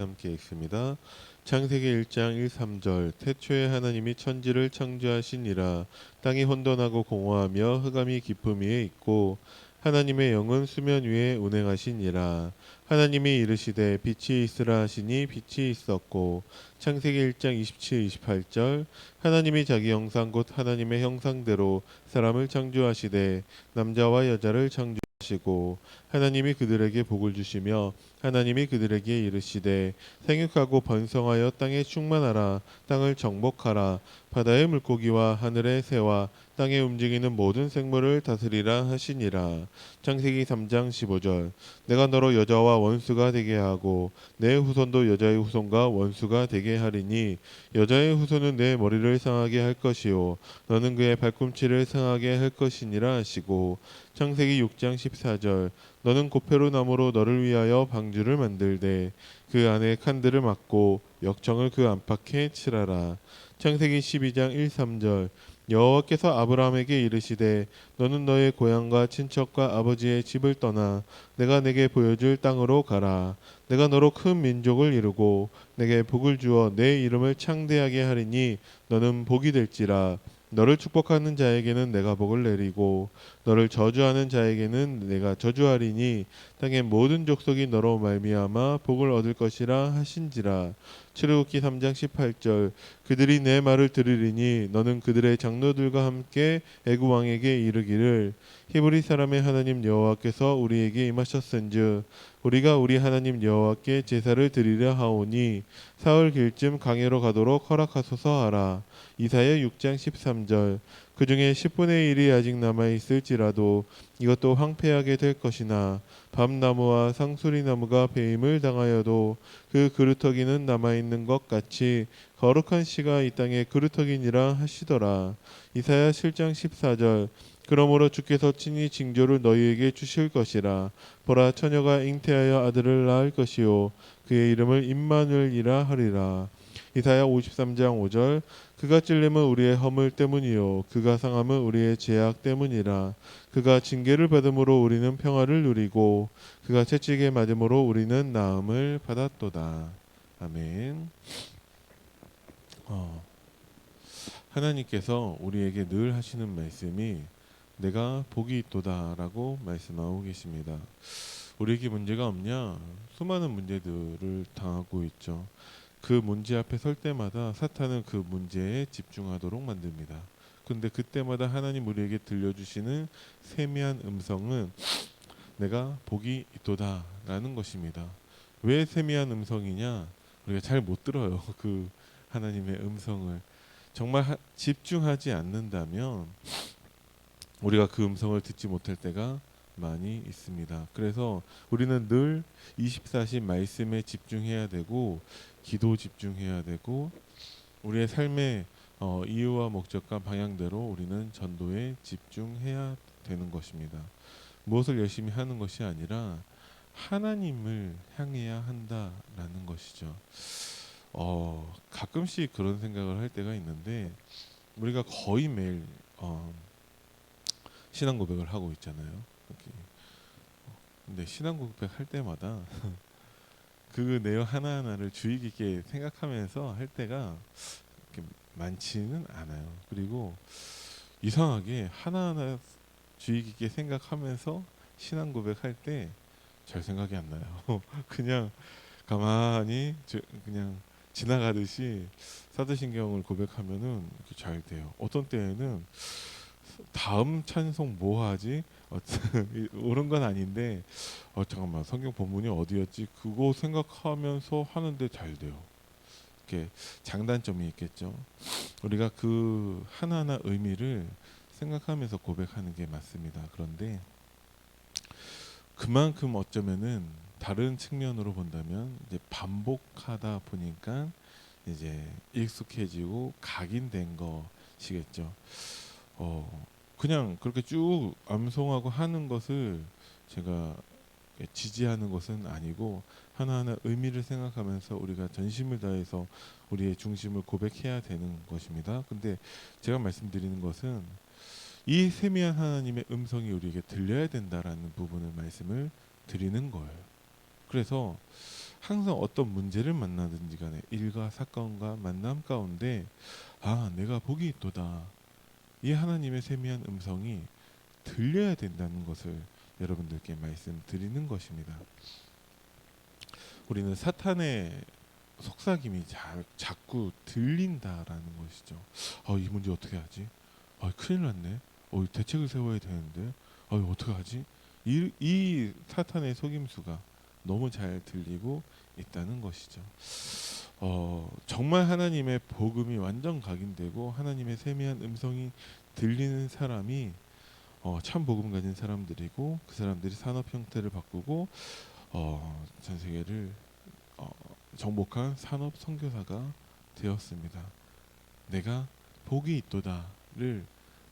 함께 읽습니다. 창세기 1장 1, 3절 태초에 하나님이 천지를 창조하시니라 땅이 혼돈하고 공허하며 흑암이 깊음 위에 있고 하나님의 영은 수면 위에 운행하시니라 하나님이 이르시되 빛이 있으라 하시니 빛이 있었고 창세기 1장 27, 28절 하나님이 자기 형상 곧 하나님의 형상대로 사람을 창조하시되 남자와 여자를 창조 하시고 하나님이 그들에게 복을 주시며 하나님이 그들에게 이르시되 생육하고 번성하여 땅에 충만하라 땅을 정복하라. 바다의 물고기와 하늘의 새와 땅에 움직이는 모든 생물을 다스리라 하시니라. 창세기 3장 15절. 내가 너로 여자와 원수가 되게 하고 내 후손도 여자의 후손과 원수가 되게 하리니 여자의 후손은 내 머리를 상하게 할 것이요 너는 그의 발꿈치를 상하게 할 것이니라 하시고 창세기 6장 14절 너는 고페로 나무로 너를 위하여 방주를 만들되 그 안에 칸들을 막고 역청을 그 안팎에 칠하라. 창세기 12장 1, 3절 여호와께서 아브라함에게 이르시되 너는 너의 고향과 친척과 아버지의 집을 떠나 내가 내게 보여줄 땅으로 가라. 내가 너로 큰 민족을 이루고 내게 복을 주어 내 이름을 창대하게 하리니 너는 복이 될지라. 너를 축복하는 자에게는 내가 복을 내리고 너를 저주하는 자에게는 내가 저주하리니 땅의 모든 족속이 너로 말미암아 복을 얻을 것이라 하신지라. 출애굽기 3장 18절 그들이 내 말을 들으리니 너는 그들의 장로들과 함께 애굽 왕에게 이르기를 히브리 사람의 하나님 여호와께서 우리에게 임하셨은즉 우리가 우리 하나님 여호와께 제사를 드리려 하오니 사흘 길쯤 강해로 가도록 허락하소서 하라. 이사야 6장 13절. 그 중에 10분의 1이 아직 남아 있을지라도 이것도 황폐하게 될 것이나 밤나무와 상수리 나무가 배임을 당하여도 그 그루터기는 남아 있는 것 같이 거룩한 씨가 이 땅에 그루터기니라 하시더라. 이사야 7장 14절 그러므로 주께서 친히 징조를 너희에게 주실 것이라. 보라 처녀가 잉태하여 아들을 낳을 것이요. 그의 이름을 임마누엘이라 하리라. 이사야 53장 5절. 그가 찔림은 우리의 허물 때문이요. 그가 상함은 우리의 죄악 때문이라. 그가 징계를 받음으로 우리는 평화를 누리고 그가 채찍에 맞음으로 우리는 나음을 받았도다. 아멘. 어, 하나님께서 우리에게 늘 하시는 말씀이 내가 복이 있도다라고 말씀하고 계십니다. 우리에게 문제가 없냐? 수많은 문제들을 당하고 있죠. 그 문제 앞에 설 때마다 사탄은 그 문제에 집중하도록 만듭니다. 근데 그때마다 하나님 우리에게 들려주시는 세미한 음성은 내가 복이 있도다라는 것입니다. 왜 세미한 음성이냐? 우리가 잘 못 들어요. 그 하나님의 음성을 정말 하- 집중하지 않는다면 우리가 그 음성을 듣지 못할 때가 많이 있습니다. 그래서 우리는 늘 24시 말씀에 집중해야 되고 기도 집중해야 되고 우리의 삶의 어, 이유와 목적과 방향대로 우리는 전도에 집중해야 되는 것입니다. 무엇을 열심히 하는 것이 아니라 하나님을 향해야 한다라는 것이죠. 어, 가끔씩 그런 생각을 할 때가 있는데 우리가 거의 매일 어, 신앙 고백을 하고 있잖아요. 이렇게. 근데 신앙 고백 할 때마다 그 내용 하나하나를 주의 깊게 생각하면서 할 때가 많지는 않아요. 그리고 이상하게 하나하나 주의 깊게 생각하면서 신앙 고백할 때 잘 생각이 안 나요. 그냥 가만히 저- 그냥 지나가듯이 사도신경을 고백하면은 잘 돼요. 어떤 때에는 다음 찬송 뭐 하지? 어, 옳은 건 아닌데 어 잠깐만 성경 본문이 어디였지? 그거 생각하면서 하는데 잘 돼요. 이렇게 장단점이 있겠죠. 우리가 그 하나하나 의미를 생각하면서 고백하는 게 맞습니다. 그런데 그만큼 어쩌면은 다른 측면으로 본다면 이제 반복하다 보니까 이제 익숙해지고 각인된 것이겠죠. 어 그냥 그렇게 쭉 암송하고 하는 것을 제가 지지하는 것은 아니고 하나하나 의미를 생각하면서 우리가 전심을 다해서 우리의 중심을 고백해야 되는 것입니다. 근데 제가 말씀드리는 것은 이 세미한 하나님의 음성이 우리에게 들려야 된다라는 부분을 말씀을 드리는 거예요. 그래서 항상 어떤 문제를 만나든지 간에 일과 사건과 만남 가운데 아 내가 복이 있도다 이 하나님의 세미한 음성이 들려야 된다는 것을 여러분들께 말씀드리는 것입니다. 우리는 사탄의 속삭임이 자, 자꾸 들린다라는 것이죠. 아, 이 문제 어떻게 하지? 아, 큰일 났네. 어, 대책을 세워야 되는데. 아, 이거 어떻게 하지? 이, 이 사탄의 속임수가 너무 잘 들리고 있다는 것이죠. 어, 정말 하나님의 복음이 완전 각인되고 하나님의 세미한 음성이 들리는 사람이 어, 참 복음 가진 사람들이고 그 사람들이 산업 형태를 바꾸고 어, 전 세계를 어, 정복한 산업 선교사가 되었습니다. 내가 복이 있도다를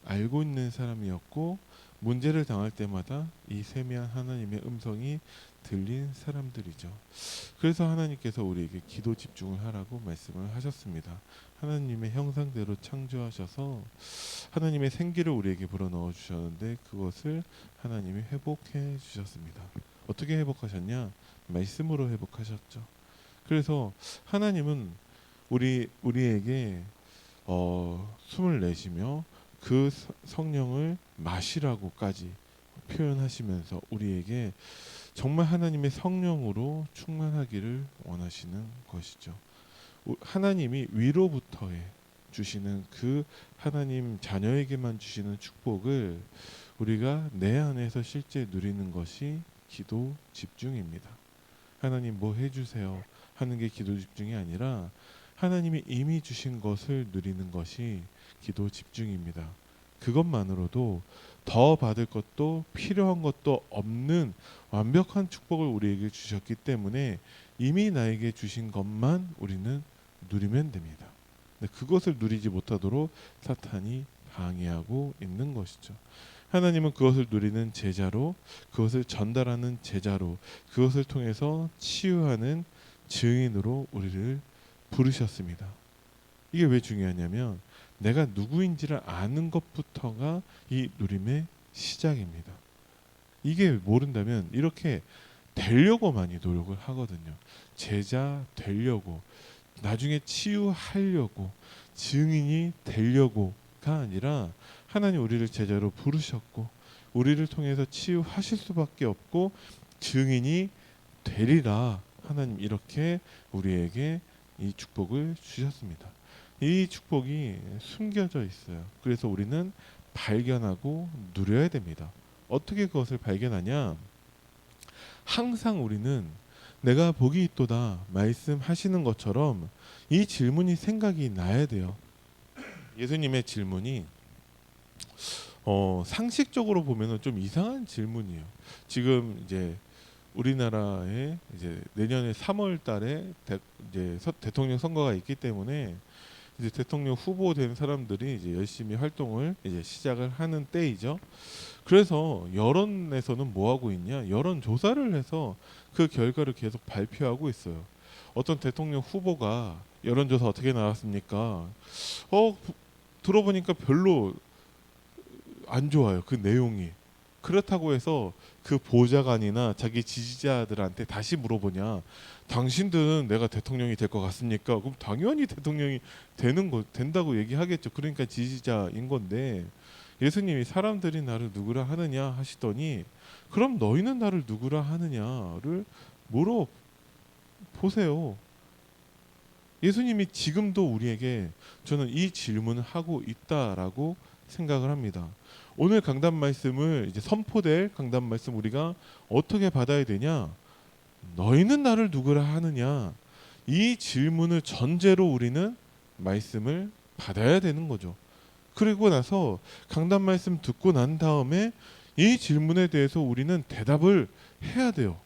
알고 있는 사람이었고 문제를 당할 때마다 이 세미한 하나님의 음성이 들린 사람들이죠. 그래서 하나님께서 우리에게 기도 집중을 하라고 말씀을 하셨습니다. 하나님의 형상대로 창조하셔서 하나님의 생기를 우리에게 불어넣어 주셨는데 그것을 하나님이 회복해 주셨습니다. 어떻게 회복하셨냐? 말씀으로 회복하셨죠. 그래서 하나님은 우리 우리에게 어, 숨을 내쉬며 그 서- 성령을 마시라고까지 표현하시면서 우리에게 정말 하나님의 성령으로 충만하기를 원하시는 것이죠. 우- 하나님이 위로부터에 주시는 그 하나님 자녀에게만 주시는 축복을 우리가 내 안에서 실제 누리는 것이 기도 집중입니다. 하나님 뭐 해주세요 하는 게 기도 집중이 아니라 하나님이 이미 주신 것을 누리는 것이 기도 집중입니다. 그것만으로도 더 받을 것도 필요한 것도 없는 완벽한 축복을 우리에게 주셨기 때문에 이미 나에게 주신 것만 우리는 누리면 됩니다. 근데 그것을 누리지 못하도록 사탄이 방해하고 있는 것이죠. 하나님은 그것을 누리는 제자로, 그것을 전달하는 제자로, 그것을 통해서 치유하는 증인으로 우리를 부르셨습니다. 이게 왜 중요하냐면 내가 누구인지를 아는 것부터가 이 누림의 시작입니다. 이게 모른다면 이렇게 되려고 많이 노력을 하거든요. 제자 되려고 나중에 치유하려고 증인이 되려고가 아니라 하나님 우리를 제자로 부르셨고 우리를 통해서 치유하실 수밖에 없고 증인이 되리라 하나님 이렇게 우리에게 이 축복을 주셨습니다. 이 축복이 숨겨져 있어요. 그래서 우리는 발견하고 누려야 됩니다. 어떻게 그것을 발견하냐? 항상 우리는 내가 복이 있도다 말씀하시는 것처럼 이 질문이 생각이 나야 돼요. 예수님의 질문이 어, 상식적으로 보면은 좀 이상한 질문이에요. 지금 이제 우리나라에 이제 내년에 3월 달에 대, 이제 서- 대통령 선거가 있기 때문에 이제 대통령 후보 된 사람들이 이제 열심히 활동을 이제 시작을 하는 때이죠. 그래서 여론에서는 뭐 하고 있냐? 여론 조사를 해서 그 결과를 계속 발표하고 있어요. 어떤 대통령 후보가 여론조사 어떻게 나왔습니까? 어 부- 들어보니까 별로 안 좋아요. 그 내용이. 그렇다고 해서 그 보좌관이나 자기 지지자들한테 다시 물어보냐? 당신들은 내가 대통령이 될 것 같습니까? 그럼 당연히 대통령이 되는 거 된다고 얘기하겠죠. 그러니까 지지자인 건데 예수님이 사람들이 나를 누구라 하느냐 하시더니 그럼 너희는 나를 누구라 하느냐를 물어 보세요. 예수님이 지금도 우리에게 저는 이 질문을 하고 있다라고 생각을 합니다. 오늘 강단 말씀을 이제 선포될 강단 말씀 우리가 어떻게 받아야 되냐? 너희는 나를 누구라 하느냐? 이 질문을 전제로 우리는 말씀을 받아야 되는 거죠. 그리고 나서 강단 말씀 듣고 난 다음에 이 질문에 대해서 우리는 대답을 해야 돼요.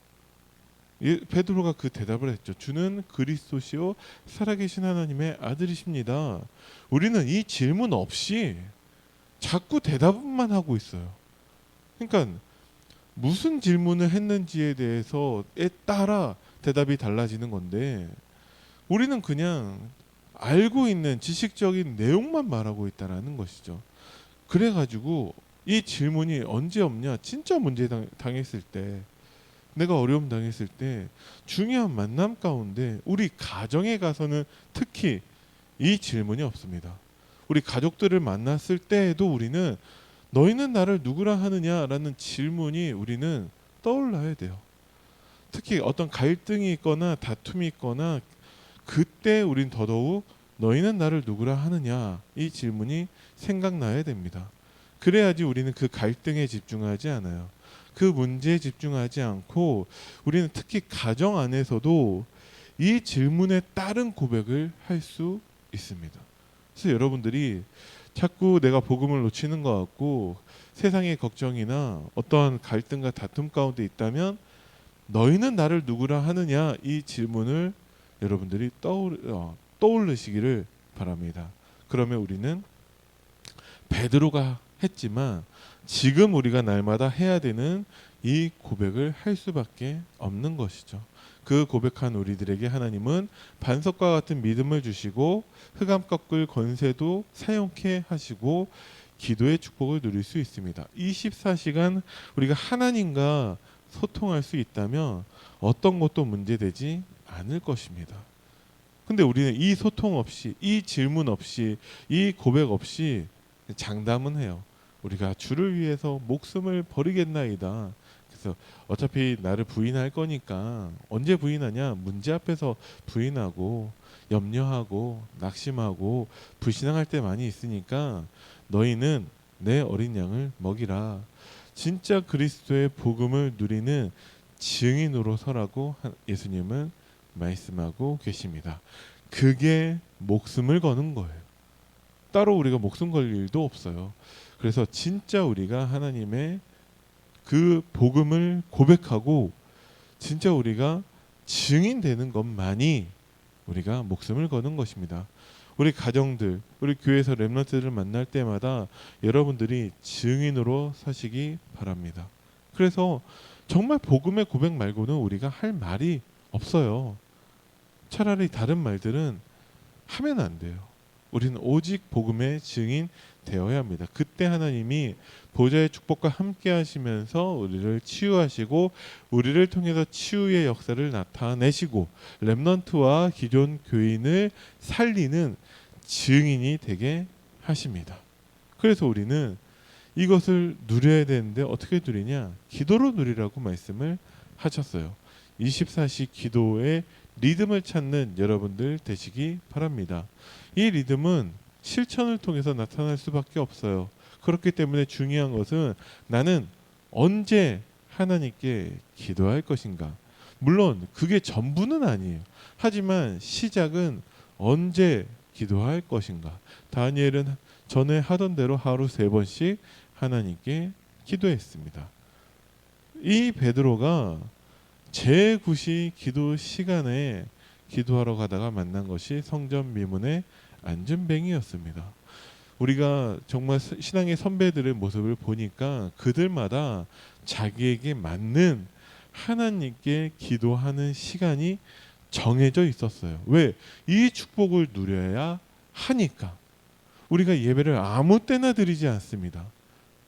예, 베드로가 그 대답을 했죠. 주는 그리스도시요 살아계신 하나님의 아들이십니다. 우리는 이 질문 없이 자꾸 대답만 하고 있어요. 그러니까 무슨 질문을 했는지에 대해서에 따라 대답이 달라지는 건데 우리는 그냥 알고 있는 지식적인 내용만 말하고 있다라는 것이죠. 그래 가지고 이 질문이 언제 없냐? 진짜 문제 당, 당했을 때 내가 어려움 당했을 때 중요한 만남 가운데 우리 가정에 가서는 특히 이 질문이 없습니다. 우리 가족들을 만났을 때에도 우리는 너희는 나를 누구라 하느냐라는 질문이 우리는 떠올라야 돼요. 특히 어떤 갈등이 있거나 다툼이 있거나 그때 우린 더더욱 너희는 나를 누구라 하느냐 이 질문이 생각나야 됩니다. 그래야지 우리는 그 갈등에 집중하지 않아요. 그 문제에 집중하지 않고 우리는 특히 가정 안에서도 이 질문에 따른 고백을 할 수 있습니다. 그래서 여러분들이 자꾸 내가 복음을 놓치는 것 같고 세상의 걱정이나 어떠한 갈등과 다툼 가운데 있다면 너희는 나를 누구라 하느냐 이 질문을 여러분들이 떠올, 어, 떠올리시기를 바랍니다. 그러면 우리는 베드로가 했지만 지금 우리가 날마다 해야 되는 이 고백을 할 수밖에 없는 것이죠. 그 고백한 우리들에게 하나님은 반석과 같은 믿음을 주시고 흑암 꺾을 권세도 사용케 하시고 기도의 축복을 누릴 수 있습니다. 24시간 우리가 하나님과 소통할 수 있다면 어떤 것도 문제되지 않을 것입니다. 근데 우리는 이 소통 없이 이 질문 없이 이 고백 없이 장담은 해요. 우리가 주를 위해서 목숨을 버리겠나이다. 그래서 어차피 나를 부인할 거니까 언제 부인하냐? 문제 앞에서 부인하고 염려하고 낙심하고 불신앙할 때 많이 있으니까 너희는 내 어린 양을 먹이라. 진짜 그리스도의 복음을 누리는 증인으로 서라고 한- 예수님은 말씀하고 계십니다. 그게 목숨을 거는 거예요. 따로 우리가 목숨 걸 일도 없어요. 그래서 진짜 우리가 하나님의 그 복음을 고백하고 진짜 우리가 증인되는 것만이 우리가 목숨을 거는 것입니다. 우리 가정들, 우리 교회에서 렘넌트들을 만날 때마다 여러분들이 증인으로 사시기 바랍니다. 그래서 정말 복음의 고백 말고는 우리가 할 말이 없어요. 차라리 다른 말들은 하면 안 돼요. 우리는 오직 복음의 증인 되어야 합니다. 그때 하나님이 보좌의 축복과 함께 하시면서 우리를 치유하시고 우리를 통해서 치유의 역사를 나타내시고 렘넌트와 기존 교인을 살리는 증인이 되게 하십니다. 그래서 우리는 이것을 누려야 되는데 어떻게 누리냐? 기도로 누리라고 말씀을 하셨어요. 24시 기도의 리듬을 찾는 여러분들 되시기 바랍니다. 이 리듬은 실천을 통해서 나타날 수밖에 없어요. 그렇기 때문에 중요한 것은 나는 언제 하나님께 기도할 것인가. 물론 그게 전부는 아니에요. 하지만 시작은 언제 기도할 것인가. 다니엘은 전에 하던 대로 하루 세 번씩 하나님께 기도했습니다. 이 베드로가 제9시 기도 시간에 기도하러 가다가 만난 것이 성전 미문의 안전뱅이였습니다. 우리가 정말 스- 신앙의 선배들의 모습을 보니까 그들마다 자기에게 맞는 하나님께 기도하는 시간이 정해져 있었어요. 왜? 이 축복을 누려야 하니까. 우리가 예배를 아무 때나 드리지 않습니다.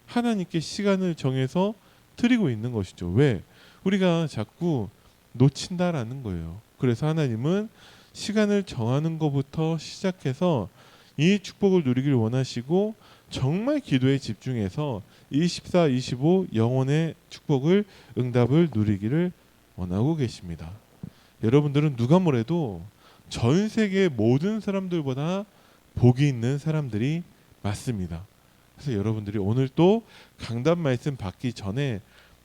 하나님께 시간을 정해서 드리고 있는 것이죠. 왜? 우리가 자꾸 놓친다라는 거예요. 그래서 하나님은 시간을 정하는 것부터 시작해서 이 축복을 누리길 원하시고 정말 기도에 집중해서 24, 25 영혼의 축복을 응답을 누리기를 원하고 계십니다. 여러분들은 누가 뭐래도 전 세계 모든 사람들보다 복이 있는 사람들이 맞습니다. 그래서 여러분들이 오늘 또 강단 말씀 받기 전에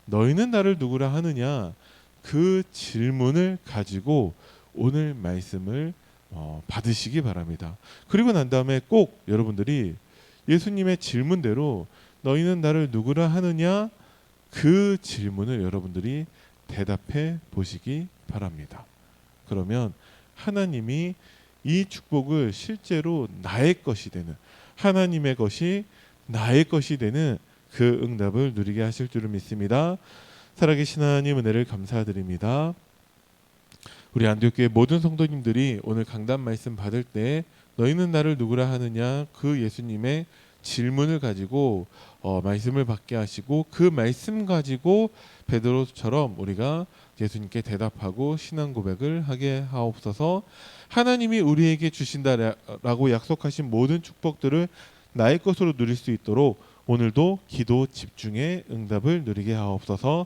너희는 나를 누구라 하느냐 그 질문을 가지고 오늘 말씀을 어, 받으시기 바랍니다. 그리고 난 다음에 꼭 여러분들이 예수님의 질문대로 너희는 나를 누구라 하느냐 그 질문을 여러분들이 대답해 보시기 바랍니다. 그러면 하나님이 이 축복을 실제로 나의 것이 되는 하나님의 것이 나의 것이 되는 그 응답을 누리게 하실 줄을 믿습니다. 살아계신 하나님 은혜를 감사드립니다. 우리 안디옥교회 모든 성도님들이 오늘 강단 말씀 받을 때 너희는 나를 누구라 하느냐 그 예수님의 질문을 가지고 어, 말씀을 받게 하시고 그 말씀 가지고 베드로처럼 우리가 예수님께 대답하고 신앙 고백을 하게 하옵소서. 하나님이 우리에게 주신다라고 약속하신 모든 축복들을 나의 것으로 누릴 수 있도록 오늘도 기도 집중의 응답을 누리게 하옵소서.